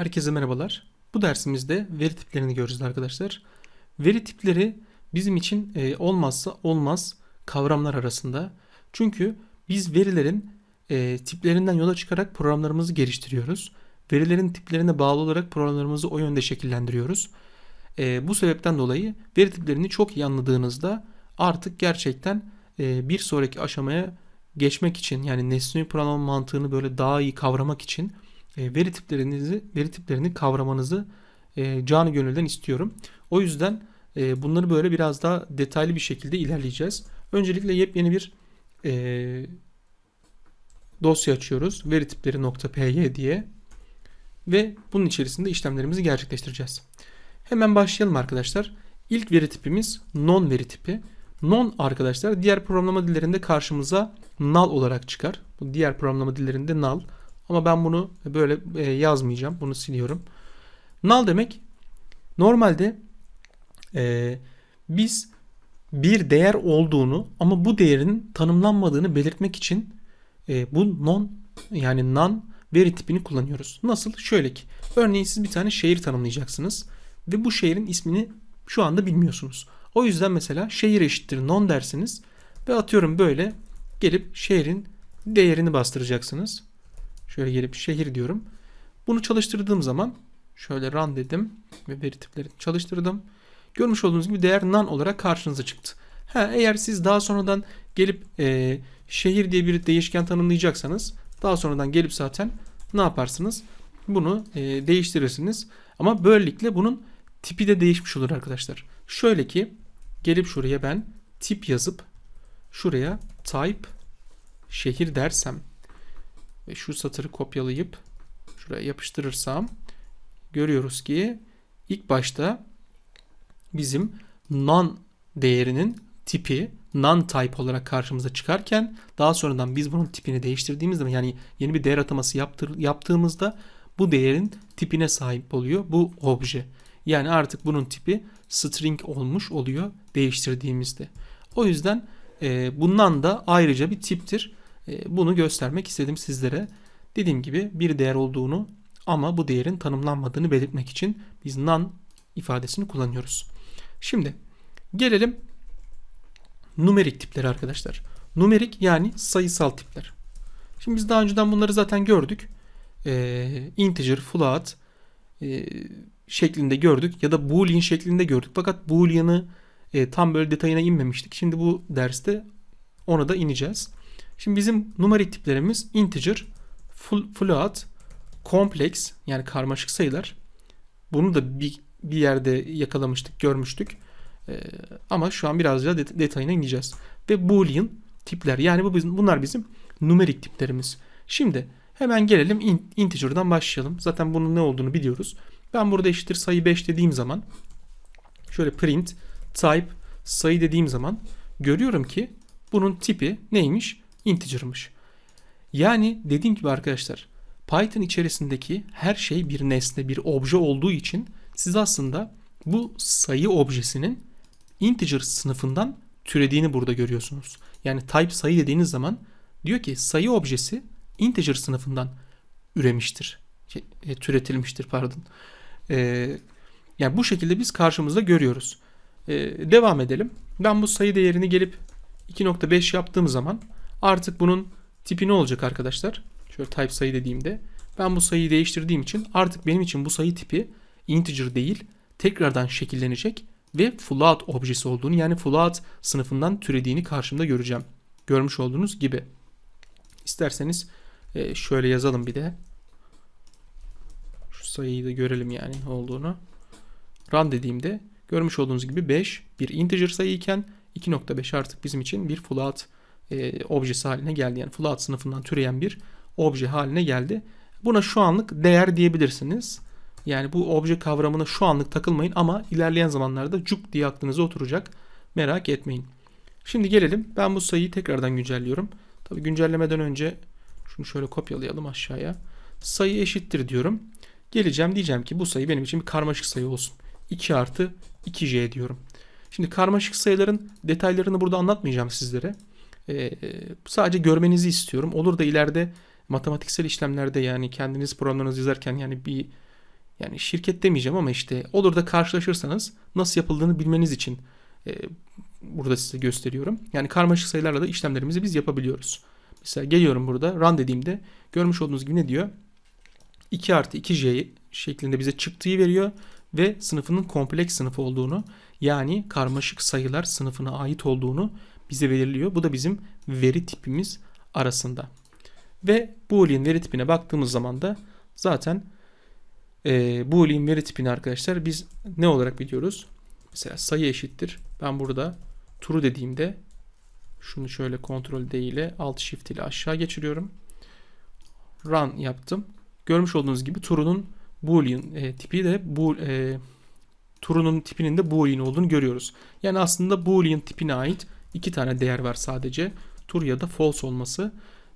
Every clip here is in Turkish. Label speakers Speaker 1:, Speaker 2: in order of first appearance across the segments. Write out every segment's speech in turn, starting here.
Speaker 1: Herkese merhabalar. Bu dersimizde veri tiplerini göreceğiz arkadaşlar. Veri tipleri bizim için e, olmazsa olmaz kavramlar arasında. Çünkü biz verilerin e, tiplerinden yola çıkarak programlarımızı geliştiriyoruz. Verilerin tiplerine bağlı olarak programlarımızı o yönde şekillendiriyoruz. E, bu sebepten dolayı veri tiplerini çok iyi anladığınızda artık gerçekten bir sonraki aşamaya geçmek için yani nesneyi programlama mantığını böyle daha iyi kavramak için e, veri tiplerinizi veri tiplerini kavramanızı e, canı gönülden istiyorum. O yüzden e, bunları böyle biraz daha detaylı bir şekilde ilerleyeceğiz. Öncelikle yepyeni bir dosya açıyoruz. Veri tipleri.py diye ve bunun içerisinde işlemlerimizi gerçekleştireceğiz. Hemen başlayalım arkadaşlar. İlk veri tipimiz non veri tipi. Non arkadaşlar diğer programlama dillerinde karşımıza null olarak çıkar. Bu diğer programlama dillerinde null. Ama ben bunu böyle e, yazmayacağım. Bunu siliyorum. Null demek normalde e, biz bir değer olduğunu ama bu değerin tanımlanmadığını belirtmek için e, bu non yani non veri tipini kullanıyoruz. Nasıl? Şöyle ki örneğin siz bir tane şehir tanımlayacaksınız ve bu şehrin ismini şu anda bilmiyorsunuz. O yüzden mesela şehir eşittir non dersiniz ve atıyorum böyle gelip şehrin değerini bastıracaksınız. Şöyle gelip şehir diyorum. Bunu çalıştırdığım zaman şöyle run dedim ve veri tiplerini çalıştırdım. Görmüş olduğunuz gibi değer none olarak karşınıza çıktı. Ha, eğer siz daha sonradan gelip e, şehir diye bir değişken tanımlayacaksanız daha sonradan gelip zaten ne yaparsınız? Bunu e, değiştirirsiniz. Ama böylelikle bunun tipi de değişmiş olur arkadaşlar. Şöyle ki gelip şuraya ben tip yazıp şuraya type şehir dersem ve şu satırı kopyalayıp şuraya yapıştırırsam görüyoruz ki ilk başta bizim non değerinin tipi non type olarak karşımıza çıkarken daha sonradan biz bunun tipini değiştirdiğimizde yani yeni bir değer ataması yaptır, yaptığımızda bu değerin tipine sahip oluyor bu obje. Yani artık bunun tipi string olmuş oluyor değiştirdiğimizde. O yüzden e, bundan da ayrıca bir tiptir. E, bunu göstermek istedim sizlere. Dediğim gibi bir değer olduğunu ama bu değerin tanımlanmadığını belirtmek için biz none ifadesini kullanıyoruz. Şimdi gelelim numerik tipleri arkadaşlar. Numerik yani sayısal tipler. Şimdi biz daha önceden bunları zaten gördük. Ee, integer, float e, şeklinde gördük ya da boolean şeklinde gördük. Fakat boolean'ı e, tam böyle detayına inmemiştik. Şimdi bu derste ona da ineceğiz. Şimdi bizim numerik tiplerimiz integer, float, kompleks yani karmaşık sayılar. Bunu da bir, bir yerde yakalamıştık, görmüştük. Ee, ama şu an biraz daha det- detayına ineceğiz. Ve boolean tipler yani bu bizim, bunlar bizim numerik tiplerimiz. Şimdi hemen gelelim in, integer'dan başlayalım. Zaten bunun ne olduğunu biliyoruz. Ben burada eşittir sayı 5 dediğim zaman şöyle print type sayı dediğim zaman görüyorum ki bunun tipi neymiş? Integer'mış. Yani dediğim gibi arkadaşlar Python içerisindeki her şey bir nesne, bir obje olduğu için siz aslında bu sayı objesinin integer sınıfından türediğini burada görüyorsunuz. Yani type sayı dediğiniz zaman diyor ki sayı objesi integer sınıfından üremiştir. Şey, e, türetilmiştir pardon. Ee, yani bu şekilde biz karşımızda görüyoruz. Ee, devam edelim. Ben bu sayı değerini gelip 2.5 yaptığım zaman artık bunun tipi ne olacak arkadaşlar? Şöyle type sayı dediğimde ben bu sayıyı değiştirdiğim için artık benim için bu sayı tipi integer değil tekrardan şekillenecek ve float objesi olduğunu yani float sınıfından türediğini karşımda göreceğim. Görmüş olduğunuz gibi. İsterseniz e, şöyle yazalım bir de. Şu sayıyı da görelim yani ne olduğunu. Run dediğimde görmüş olduğunuz gibi 5 bir integer sayı iken 2.5 artık bizim için bir float e, objesi haline geldi. Yani float sınıfından türeyen bir obje haline geldi. Buna şu anlık değer diyebilirsiniz. Yani bu obje kavramına şu anlık takılmayın ama ilerleyen zamanlarda cuk diye aklınıza oturacak. Merak etmeyin. Şimdi gelelim. Ben bu sayıyı tekrardan güncelliyorum. Tabii güncellemeden önce şunu şöyle kopyalayalım aşağıya. Sayı eşittir diyorum. Geleceğim diyeceğim ki bu sayı benim için bir karmaşık sayı olsun. 2 artı 2c diyorum. Şimdi karmaşık sayıların detaylarını burada anlatmayacağım sizlere. Ee, sadece görmenizi istiyorum. Olur da ileride matematiksel işlemlerde yani kendiniz programlarınızı yazarken yani bir Yani şirket demeyeceğim ama işte olur da karşılaşırsanız nasıl yapıldığını bilmeniz için e, burada size gösteriyorum. Yani karmaşık sayılarla da işlemlerimizi biz yapabiliyoruz. Mesela geliyorum burada run dediğimde görmüş olduğunuz gibi ne diyor? 2 artı 2j şeklinde bize çıktığı veriyor ve sınıfının kompleks sınıf olduğunu yani karmaşık sayılar sınıfına ait olduğunu bize belirliyor. Bu da bizim veri tipimiz arasında. Ve Boolean veri tipine baktığımız zaman da zaten e, Boolean veri tipini arkadaşlar biz ne olarak biliyoruz? Mesela sayı eşittir. Ben burada true dediğimde şunu şöyle kontrol D ile alt shift ile aşağı geçiriyorum. Run yaptım. Görmüş olduğunuz gibi true'nun boolean e, tipi de bu e, true'nun tipinin de boolean olduğunu görüyoruz. Yani aslında boolean tipine ait iki tane değer var sadece. True ya da false olması.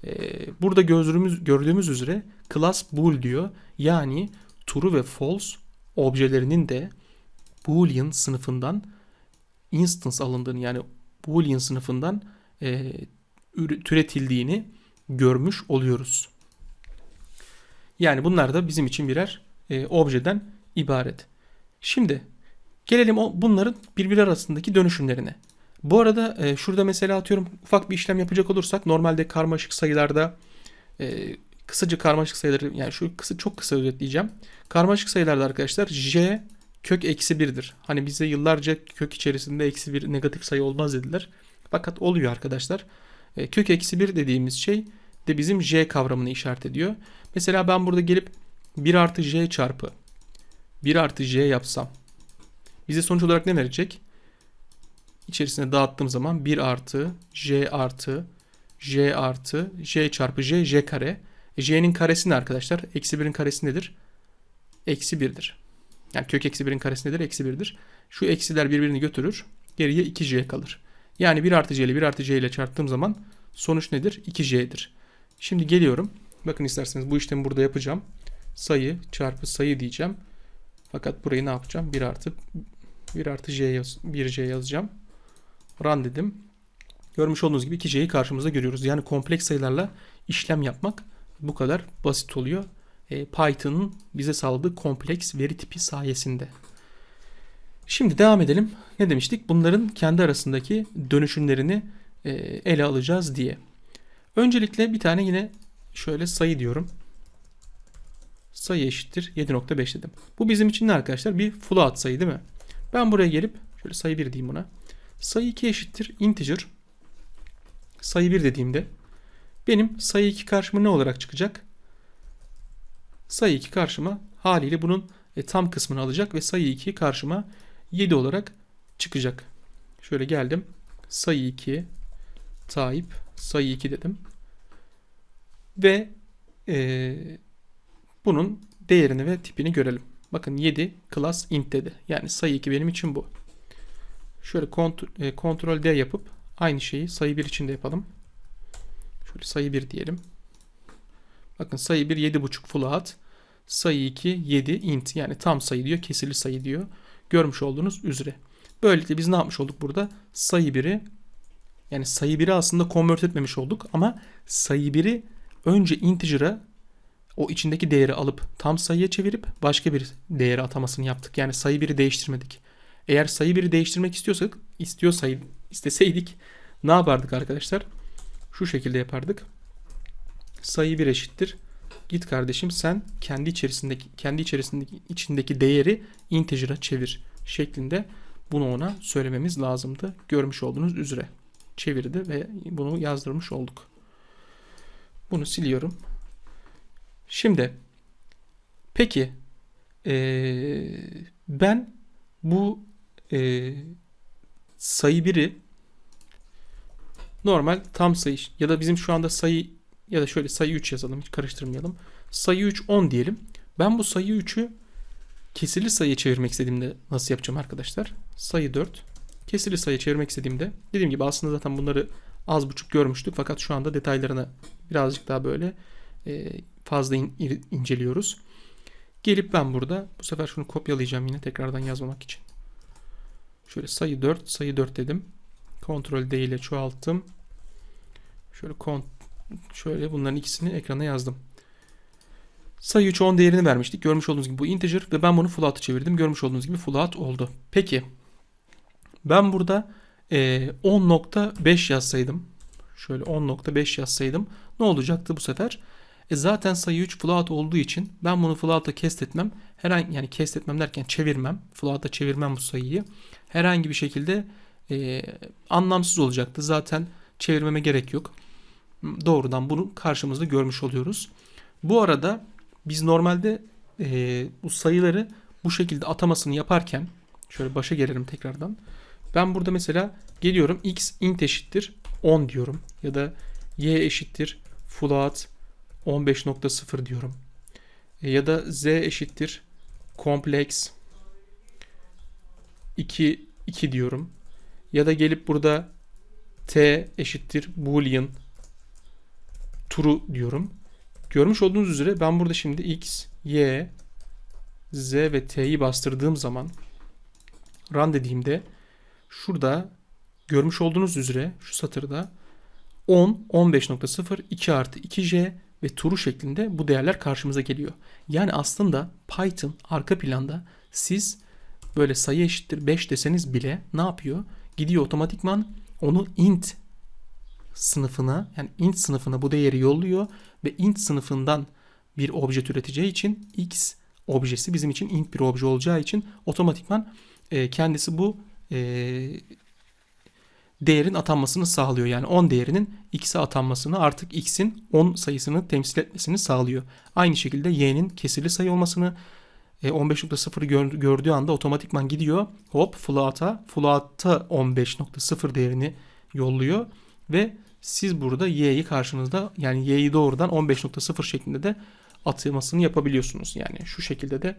Speaker 1: E, burada gördüğümüz, gördüğümüz üzere class bool diyor. Yani true ve false objelerinin de boolean sınıfından instance alındığını yani boolean sınıfından e, türetildiğini görmüş oluyoruz. Yani bunlar da bizim için birer e, objeden ibaret. Şimdi gelelim bunların birbiri arasındaki dönüşümlerine. Bu arada e, şurada mesela atıyorum ufak bir işlem yapacak olursak normalde karmaşık sayılarda e, kısaca karmaşık sayıları yani şu kısa çok kısa özetleyeceğim. Karmaşık sayılarda arkadaşlar j kök eksi birdir. Hani bize yıllarca kök içerisinde eksi bir negatif sayı olmaz dediler. Fakat oluyor arkadaşlar. E, kök eksi bir dediğimiz şey de bizim j kavramını işaret ediyor. Mesela ben burada gelip 1 artı j çarpı 1 artı j yapsam bize sonuç olarak ne verecek? İçerisine dağıttığım zaman 1 artı j artı j artı j çarpı j j kare. E, j'nin karesi ne arkadaşlar? Eksi 1'in karesi nedir? Eksi 1'dir. Yani kök eksi 1'in karesi nedir? Eksi 1'dir. Şu eksiler birbirini götürür. Geriye 2j kalır. Yani 1 artı j ile 1 artı j ile çarptığım zaman sonuç nedir? 2j'dir. Şimdi geliyorum. Bakın isterseniz bu işlemi burada yapacağım. Sayı çarpı sayı diyeceğim. Fakat burayı ne yapacağım? 1 artı 1 artı j yaz, 1j yazacağım. Run dedim. Görmüş olduğunuz gibi 2j'yi karşımızda görüyoruz. Yani kompleks sayılarla işlem yapmak bu kadar basit oluyor. E, Python'ın bize sağladığı kompleks veri tipi sayesinde. Şimdi devam edelim. Ne demiştik? Bunların kendi arasındaki dönüşümlerini e, ele alacağız diye. Öncelikle bir tane yine şöyle sayı diyorum. Sayı eşittir 7.5 dedim. Bu bizim için ne arkadaşlar? Bir float sayı değil mi? Ben buraya gelip şöyle sayı 1 diyeyim buna. Sayı 2 eşittir integer. Sayı 1 dediğimde benim sayı 2 karşıma ne olarak çıkacak? Sayı 2 karşıma haliyle bunun e, tam kısmını alacak ve sayı 2 karşıma 7 olarak çıkacak. Şöyle geldim. Sayı 2 type sayı 2 dedim. Ve e, bunun değerini ve tipini görelim. Bakın 7 class int dedi. Yani sayı 2 benim için bu. Şöyle e, kontrol D yapıp aynı şeyi sayı 1 için de yapalım. Şöyle sayı 1 diyelim. Bakın sayı 1 7.5 float. Sayı 2 7 int yani tam sayı diyor kesirli sayı diyor. Görmüş olduğunuz üzere. Böylelikle biz ne yapmış olduk burada? Sayı 1'i yani sayı 1'i aslında convert etmemiş olduk ama sayı 1'i önce integer'a o içindeki değeri alıp tam sayıya çevirip başka bir değeri atamasını yaptık. Yani sayı 1'i değiştirmedik. Eğer sayı 1'i değiştirmek istiyorsak, istiyorsaydı, isteseydik ne yapardık arkadaşlar? Şu şekilde yapardık. Sayı 1 eşittir. Git kardeşim sen kendi içerisindeki kendi içerisindeki içindeki değeri integer'a çevir şeklinde bunu ona söylememiz lazımdı. Görmüş olduğunuz üzere çevirdi ve bunu yazdırmış olduk. Bunu siliyorum. Şimdi peki ee, ben bu ee, sayı biri normal tam sayı ya da bizim şu anda sayı ya da şöyle sayı 3 yazalım hiç karıştırmayalım. Sayı 3 10 diyelim. Ben bu sayı 3'ü kesirli sayıya çevirmek istediğimde nasıl yapacağım arkadaşlar? Sayı 4 kesirli sayıya çevirmek istediğimde dediğim gibi aslında zaten bunları az buçuk görmüştük fakat şu anda detaylarına birazcık daha böyle e, fazla in, inceliyoruz. Gelip ben burada bu sefer şunu kopyalayacağım yine tekrardan yazmamak için. Şöyle sayı 4, sayı 4 dedim. Kontrol D ile çoğalttım. Şöyle kont şöyle bunların ikisini ekrana yazdım. Sayı 3'e 10 değerini vermiştik. Görmüş olduğunuz gibi bu integer ve ben bunu float'a çevirdim. Görmüş olduğunuz gibi float oldu. Peki ben burada e, 10.5 yazsaydım şöyle 10.5 yazsaydım ne olacaktı bu sefer? E zaten sayı 3 float olduğu için ben bunu float'a kest etmem. Herhangi yani kest etmem derken çevirmem. Float'a çevirmem bu sayıyı. Herhangi bir şekilde e, anlamsız olacaktı. Zaten çevirmeme gerek yok. Doğrudan bunu karşımızda görmüş oluyoruz. Bu arada biz normalde e, bu sayıları bu şekilde atamasını yaparken şöyle başa gelelim tekrardan. Ben burada mesela geliyorum x int eşittir 10 diyorum ya da y eşittir float 15.0 diyorum. E, ya da z eşittir kompleks 2 2 diyorum. Ya da gelip burada t eşittir boolean true diyorum. Görmüş olduğunuz üzere ben burada şimdi x, y, z ve t'yi bastırdığım zaman run dediğimde şurada görmüş olduğunuz üzere şu satırda 10, 15.0, 2 artı 2j ve true şeklinde bu değerler karşımıza geliyor. Yani aslında Python arka planda siz böyle sayı eşittir 5 deseniz bile ne yapıyor? Gidiyor otomatikman onu int sınıfına yani int sınıfına bu değeri yolluyor ve int sınıfından bir obje üreteceği için x objesi bizim için int bir obje olacağı için otomatikman e, kendisi bu e, değerin atanmasını sağlıyor. Yani 10 değerinin x'e atanmasını artık x'in 10 sayısını temsil etmesini sağlıyor. Aynı şekilde y'nin kesirli sayı olmasını e, 15.0'ı gör, gördüğü anda otomatikman gidiyor. Hop float'a float'a 15.0 değerini yolluyor ve siz burada y'yi karşınızda yani y'yi doğrudan 15.0 şeklinde de atılmasını yapabiliyorsunuz. Yani şu şekilde de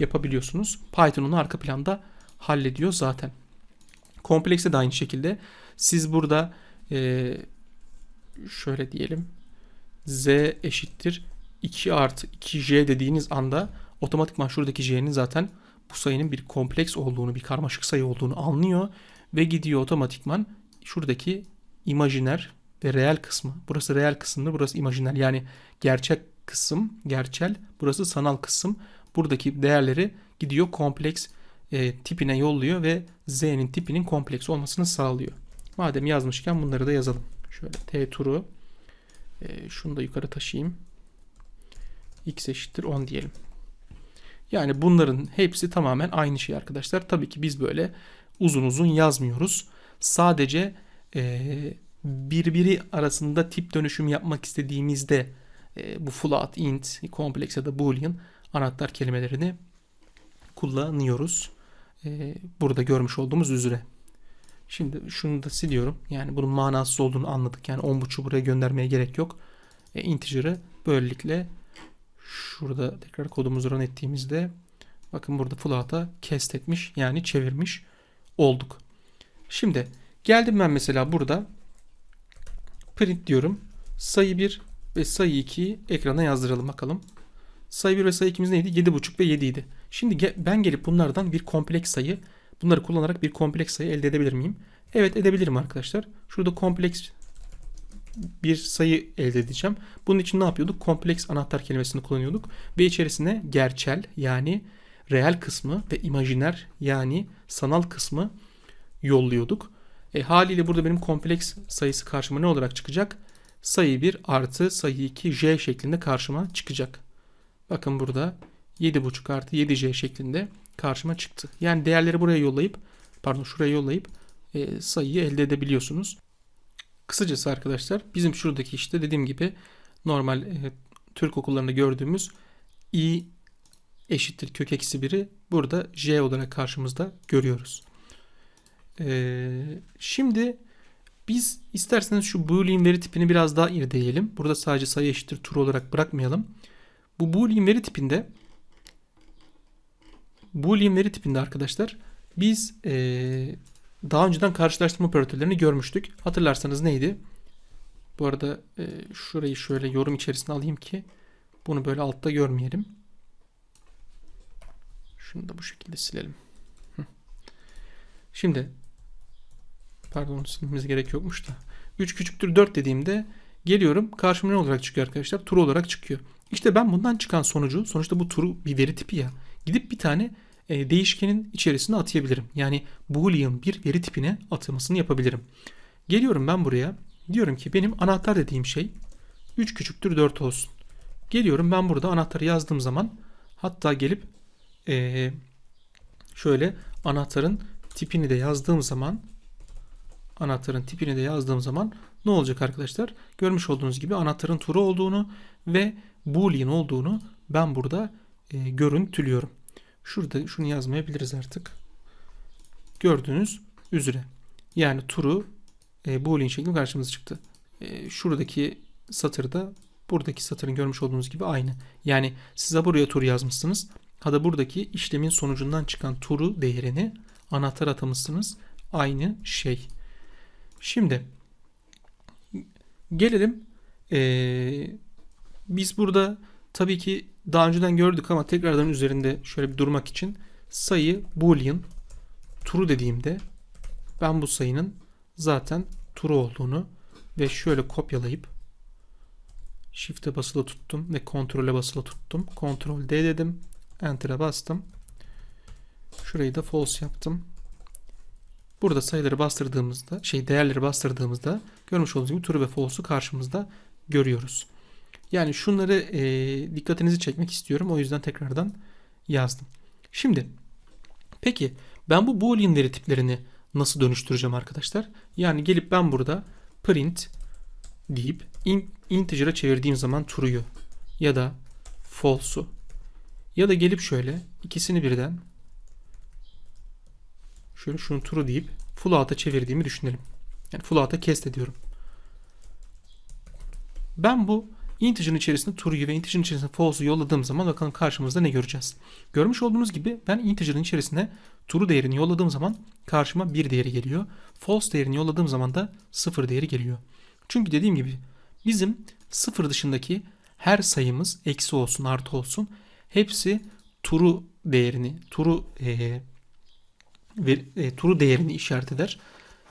Speaker 1: yapabiliyorsunuz. Python onu arka planda hallediyor zaten. Komplekse de aynı şekilde siz burada e, şöyle diyelim z eşittir 2 artı 2j dediğiniz anda otomatikman şuradaki j'nin zaten bu sayının bir kompleks olduğunu, bir karmaşık sayı olduğunu anlıyor ve gidiyor otomatikman şuradaki imajiner ve reel kısmı. Burası reel kısımdır, burası imajiner. Yani gerçek kısım, gerçel, burası sanal kısım. Buradaki değerleri gidiyor kompleks e, tipine yolluyor ve z'nin tipinin kompleks olmasını sağlıyor. Madem yazmışken bunları da yazalım. Şöyle t turu e, şunu da yukarı taşıyayım. x eşittir 10 diyelim. Yani bunların hepsi tamamen aynı şey arkadaşlar. Tabii ki biz böyle uzun uzun yazmıyoruz. Sadece e, birbiri arasında tip dönüşüm yapmak istediğimizde e, bu float, int, kompleks ya da boolean anahtar kelimelerini kullanıyoruz. E, burada görmüş olduğumuz üzere. Şimdi şunu da siliyorum. Yani bunun manasız olduğunu anladık. Yani 10.5'u buraya göndermeye gerek yok. E, integer'ı böylelikle şurada tekrar kodumuzu run ettiğimizde bakın burada float'a cast etmiş yani çevirmiş olduk. Şimdi geldim ben mesela burada print diyorum. Sayı 1 ve sayı 2'yi ekrana yazdıralım bakalım. Sayı 1 ve sayı 2'miz neydi? 7.5 ve 7 idi. Şimdi ben gelip bunlardan bir kompleks sayı bunları kullanarak bir kompleks sayı elde edebilir miyim? Evet edebilirim arkadaşlar. Şurada kompleks bir sayı elde edeceğim. Bunun için ne yapıyorduk? Kompleks anahtar kelimesini kullanıyorduk. Ve içerisine gerçel yani reel kısmı ve imajiner yani sanal kısmı yolluyorduk. E, haliyle burada benim kompleks sayısı karşıma ne olarak çıkacak? Sayı 1 artı sayı 2 j şeklinde karşıma çıkacak. Bakın burada 7.5 artı 7j şeklinde karşıma çıktı. Yani değerleri buraya yollayıp pardon şuraya yollayıp e, sayıyı elde edebiliyorsunuz. Kısacası arkadaşlar bizim şuradaki işte dediğim gibi normal e, Türk okullarında gördüğümüz i eşittir kök eksi 1'i burada j olarak karşımızda görüyoruz. Ee, şimdi biz isterseniz şu boolean veri tipini biraz daha irdeleyelim. Burada sadece sayı eşittir true olarak bırakmayalım. Bu boolean veri tipinde boolean veri tipinde arkadaşlar biz ee, daha önceden karşılaştırma operatörlerini görmüştük. Hatırlarsanız neydi? Bu arada e, şurayı şöyle yorum içerisine alayım ki bunu böyle altta görmeyelim. Şunu da bu şekilde silelim. Şimdi pardon silmemiz gerek yokmuş da 3 küçüktür 4 dediğimde geliyorum karşıma ne olarak çıkıyor arkadaşlar? True olarak çıkıyor. İşte ben bundan çıkan sonucu, sonuçta bu turu bir veri tipi ya. Gidip bir tane e, değişkenin içerisine atayabilirim. Yani boolean bir veri tipine atamasını yapabilirim. Geliyorum ben buraya. Diyorum ki benim anahtar dediğim şey 3 küçüktür 4 olsun. Geliyorum ben burada anahtarı yazdığım zaman hatta gelip e, şöyle anahtarın tipini de yazdığım zaman anahtarın tipini de yazdığım zaman ne olacak arkadaşlar? Görmüş olduğunuz gibi anahtarın turu olduğunu ve boolean olduğunu ben burada e, görüntülüyorum. Şurada şunu yazmayabiliriz artık. Gördüğünüz üzere. Yani turu e, boolean şeklinde karşımıza çıktı. E, şuradaki satırda buradaki satırın görmüş olduğunuz gibi aynı. Yani size buraya tur yazmışsınız. Ha da buradaki işlemin sonucundan çıkan turu değerini anahtar atamışsınız. Aynı şey. Şimdi gelelim ee, biz burada tabii ki daha önceden gördük ama tekrardan üzerinde şöyle bir durmak için sayı boolean true dediğimde ben bu sayının zaten true olduğunu ve şöyle kopyalayıp shift'e basılı tuttum ve kontrole basılı tuttum. Ctrl D dedim. Enter'a bastım. Şurayı da false yaptım. Burada sayıları bastırdığımızda, şey değerleri bastırdığımızda görmüş olduğunuz gibi true ve false'u karşımızda görüyoruz. Yani şunları e, dikkatinizi çekmek istiyorum. O yüzden tekrardan yazdım. Şimdi peki ben bu boolean veri tiplerini nasıl dönüştüreceğim arkadaşlar? Yani gelip ben burada print deyip in, integer'a çevirdiğim zaman true'yu ya da false'u ya da gelip şöyle ikisini birden şöyle şunu true deyip float'a çevirdiğimi düşünelim. Yani float'a cast ediyorum. Ben bu integer'ın içerisinde true'yu ve integer'ın içerisinde false'u yolladığım zaman bakalım karşımızda ne göreceğiz. Görmüş olduğunuz gibi ben integer'ın içerisine true değerini yolladığım zaman karşıma 1 değeri geliyor. False değerini yolladığım zaman da 0 değeri geliyor. Çünkü dediğim gibi bizim 0 dışındaki her sayımız eksi olsun artı olsun hepsi true değerini true e, ve e, true'u değerini işaret eder.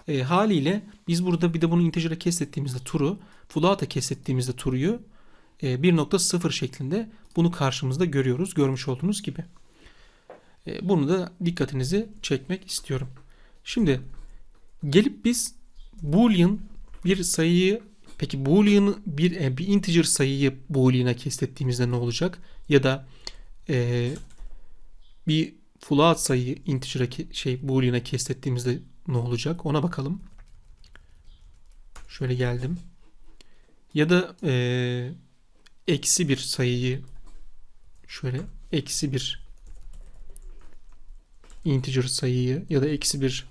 Speaker 1: E, haliyle biz burada bir de bunu integer'e kestettiğimizde true'u, float'a kestettiğimizde true'yu 1.0 şeklinde bunu karşımızda görüyoruz. Görmüş olduğunuz gibi. E, bunu da dikkatinizi çekmek istiyorum. Şimdi gelip biz boolean bir sayıyı peki boolean bir e, bir integer sayıyı boolean'a kestettiğimizde ne olacak? Ya da e, bir float sayıyı integer'a şey boolean'a kestettiğimizde ne olacak? Ona bakalım. Şöyle geldim. Ya da e, eksi bir sayıyı şöyle eksi bir integer sayıyı ya da eksi bir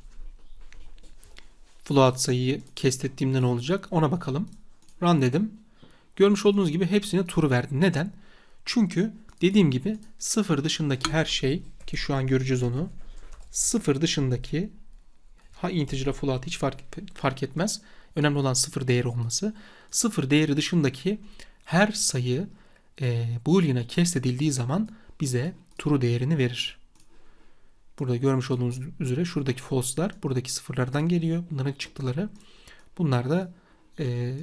Speaker 1: float sayıyı kestettiğimde ne olacak? Ona bakalım. Run dedim. Görmüş olduğunuz gibi hepsine tur verdi. Neden? Çünkü dediğim gibi sıfır dışındaki her şey ki şu an göreceğiz onu. Sıfır dışındaki ha integer'a float hiç fark, fark etmez. Önemli olan sıfır değeri olması. Sıfır değeri dışındaki her sayı e, boolean'a kesledildiği zaman bize true değerini verir. Burada görmüş olduğunuz üzere şuradaki false'lar buradaki sıfırlardan geliyor. Bunların çıktıları. Bunlar da e,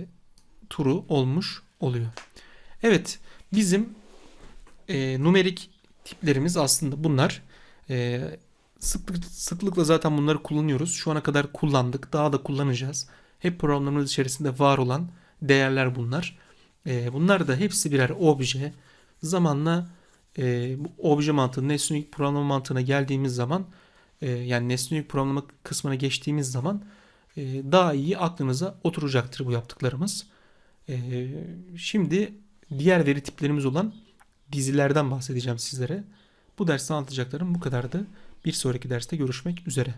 Speaker 1: true olmuş oluyor. Evet bizim e, numerik tiplerimiz aslında bunlar. E, sıklık, sıklıkla zaten bunları kullanıyoruz. Şu ana kadar kullandık. Daha da kullanacağız. Hep programlarımız içerisinde var olan değerler bunlar. E, bunlar da hepsi birer obje. Zamanla e, bu obje mantığı, nesnelik programlama mantığına geldiğimiz zaman e, yani nesnelik programlama kısmına geçtiğimiz zaman e, daha iyi aklınıza oturacaktır bu yaptıklarımız. E, şimdi diğer veri tiplerimiz olan dizilerden bahsedeceğim sizlere. Bu derste anlatacaklarım bu kadardı. Bir sonraki derste görüşmek üzere.